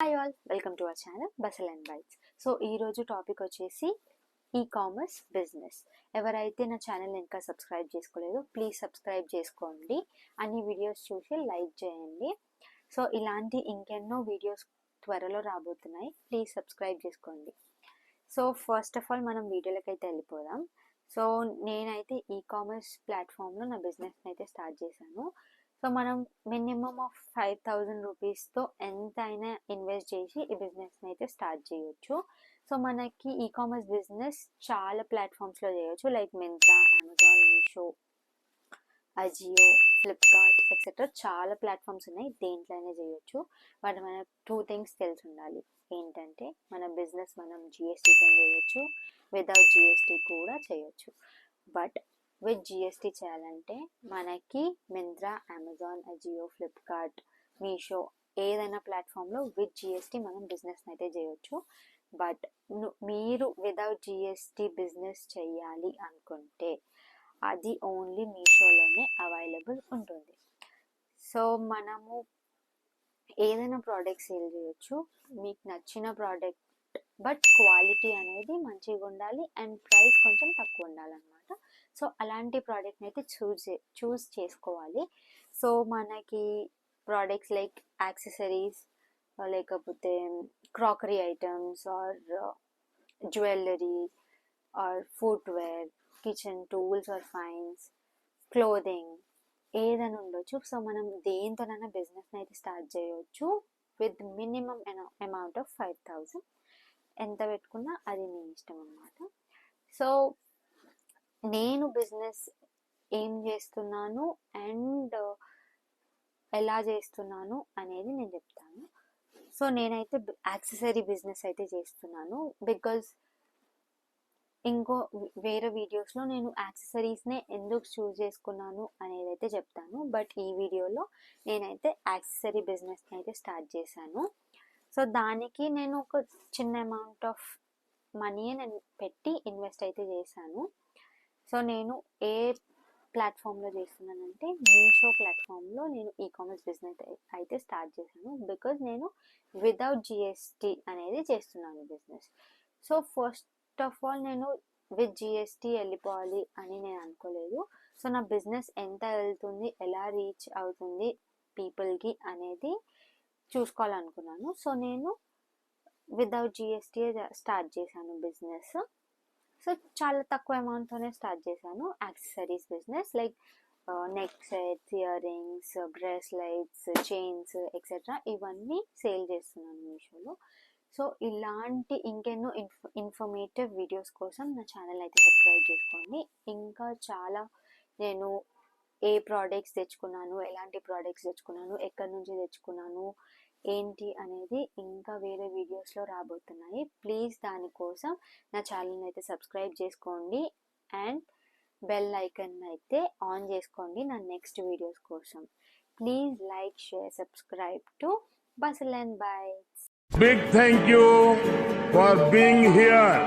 Hi all welcome to our channel basal and bytes so ఈరోజు topic వచ్చేసి e commerce business ఎవరైతే నా channel ఇంకా సబ్స్క్రైబ్ చేసుకోలేదో ప్లీజ్ సబ్స్క్రైబ్ చేసుకోండి. అన్ని వీడియోస్ చూసి లైక్ చేయండి. సో ఇలాంటి ఇంకెన్నో వీడియోస్ త్వరలో రాబోతున్నాయి ప్లీజ్ సబ్స్క్రైబ్ చేసుకోండి. సో ఫస్ట్ ఆఫ్ ఆల్ మనం వీడియోలోకి అయితే వెళ్ళిపోదాం. సో నేనైతే ఈ కామర్స్ ప్లాట్ఫామ్లో నా బిజినెస్ని అయితే స్టార్ట్ చేశాను. సో మనం మినిమం ఆఫ్ ఫైవ్ థౌజండ్ రూపీస్తో ఎంత అయినా ఇన్వెస్ట్ చేసి ఈ బిజినెస్ని అయితే స్టార్ట్ చేయొచ్చు. సో మనకి ఈ కామర్స్ బిజినెస్ చాలా ప్లాట్ఫామ్స్లో చేయొచ్చు. Like Myntra Amazon Meesho Ajio Flipkart etcetera చాలా ప్లాట్ఫామ్స్ ఉన్నాయి. దేంట్లోనే చేయొచ్చు. బట్ మనకు టూ థింగ్స్ తెలిసి ఉండాలి. ఏంటంటే మన బిజినెస్ మనం జిఎస్టీతో చేయొచ్చు. వితౌట్ జిఎస్టీ కూడా చేయొచ్చు. బట్ విత్ జిఎస్టీ చేయాలంటే మనకి మింత్రా అమెజాన్ అజియో ఫ్లిప్కార్ట్ మీషో ఏదైనా ప్లాట్ఫామ్లో విత్ జిఎస్టీ మనం బిజినెస్ అయితే చేయొచ్చు. బట్ మీరు వితౌట్ జిఎస్టీ బిజినెస్ చేయాలి అనుకుంటే అది ఓన్లీ మీషోలోనే అవైలబుల్ ఉంటుంది. సో మనము ఏదైనా ప్రోడక్ట్ సేల్ చేయొచ్చు. మీకు నచ్చిన ప్రోడక్ట్ బట్ క్వాలిటీ అనేది మంచిగా ఉండాలి అండ్ ప్రైస్ కొంచెం తక్కువ ఉండాలన్నమాట. సో అలాంటి ప్రోడక్ట్ని అయితే చూస్ చూస్ చేసుకోవాలి. సో మనకి ప్రోడక్ట్స్ లైక్ యాక్సెసరీస్ లేకపోతే crockery items or jewellery or footwear kitchen tools or fines clothing ఏదైనా ఉండొచ్చు. సో మనం దేంతోనైనా బిజినెస్ని అయితే స్టార్ట్ చేయొచ్చు with minimum amount of five thousand ఎంత పెట్టుకున్నా అది మీ ఇష్టం అనమాట సో నేను బిజినెస్ ఏం చేస్తున్నాను అండ్ ఎలా చేస్తున్నాను అనేది నేను చెప్తాను. సో నేనైతే యాక్సెసరీ బిజినెస్ అయితే చేస్తున్నాను బికాజ్ ఇంకో వేరే వీడియోస్లో నేను యాక్సెసరీస్నే ఎందుకు చూస్ చేసుకున్నాను అనేది అయితే చెప్తాను. బట్ ఈ వీడియోలో నేనైతే యాక్సెసరీ బిజినెస్ని అయితే స్టార్ట్ చేశాను. సో దానికి నేను ఒక చిన్న అమౌంట్ ఆఫ్ మనీ నేను పెట్టి ఇన్వెస్ట్ అయితే చేశాను. సో నేను ఏ ప్లాట్ఫామ్లో చేస్తున్నానంటే మీషో ప్లాట్ఫామ్లో నేను ఈ కామర్స్ బిజినెస్ అయితే స్టార్ట్ చేశాను. బికాజ్ నేను వితౌట్ జిఎస్టీ అనేది చేస్తున్నాను business so first of all నేను విత్ జిఎస్టీ వెళ్ళిపోవాలి అని నేను అనుకోలేదు. సో నా బిజినెస్ ఎంత వెళ్తుంది ఎలా రీచ్ అవుతుంది పీపుల్కి అనేది చూసుకోవాలనుకున్నాను. సో నేను వితౌట్ జిఎస్టీ స్టార్ట్ చేశాను బిజినెస్ సో చాలా తక్కువ అమౌంట్తోనే స్టార్ట్ చేశాను accessories business like neck sets earrings bracelets chains etcetera ఇవన్నీ సేల్ చేస్తున్నాను మీషోలో. సో ఇలాంటి ఇంకెన్నో ఇన్ఫ ఇన్ఫర్మేటివ్ వీడియోస్ కోసం నా ఛానల్ అయితే సబ్స్క్రైబ్ చేసుకోండి. ఇంకా చాలా నేను ఏ ప్రోడక్ట్స్ తెచ్చుకున్నాను ఎలాంటి ప్రోడక్ట్స్ తెచ్చుకున్నాను ఎక్కడి నుంచి తెచ్చుకున్నాను ఏంటి అనేది ఇంకా వేరే వీడియోస్లో రాబోతున్నాయి. ప్లీజ్ దానికోసం నా ఛానల్ని అయితే సబ్స్క్రైబ్ చేసుకోండి అండ్ బెల్ ఐకన్ అయితే ఆన్ చేసుకోండి నా నెక్స్ట్ వీడియోస్ కోసం. Please like share subscribe to basal and bye big thank you for being here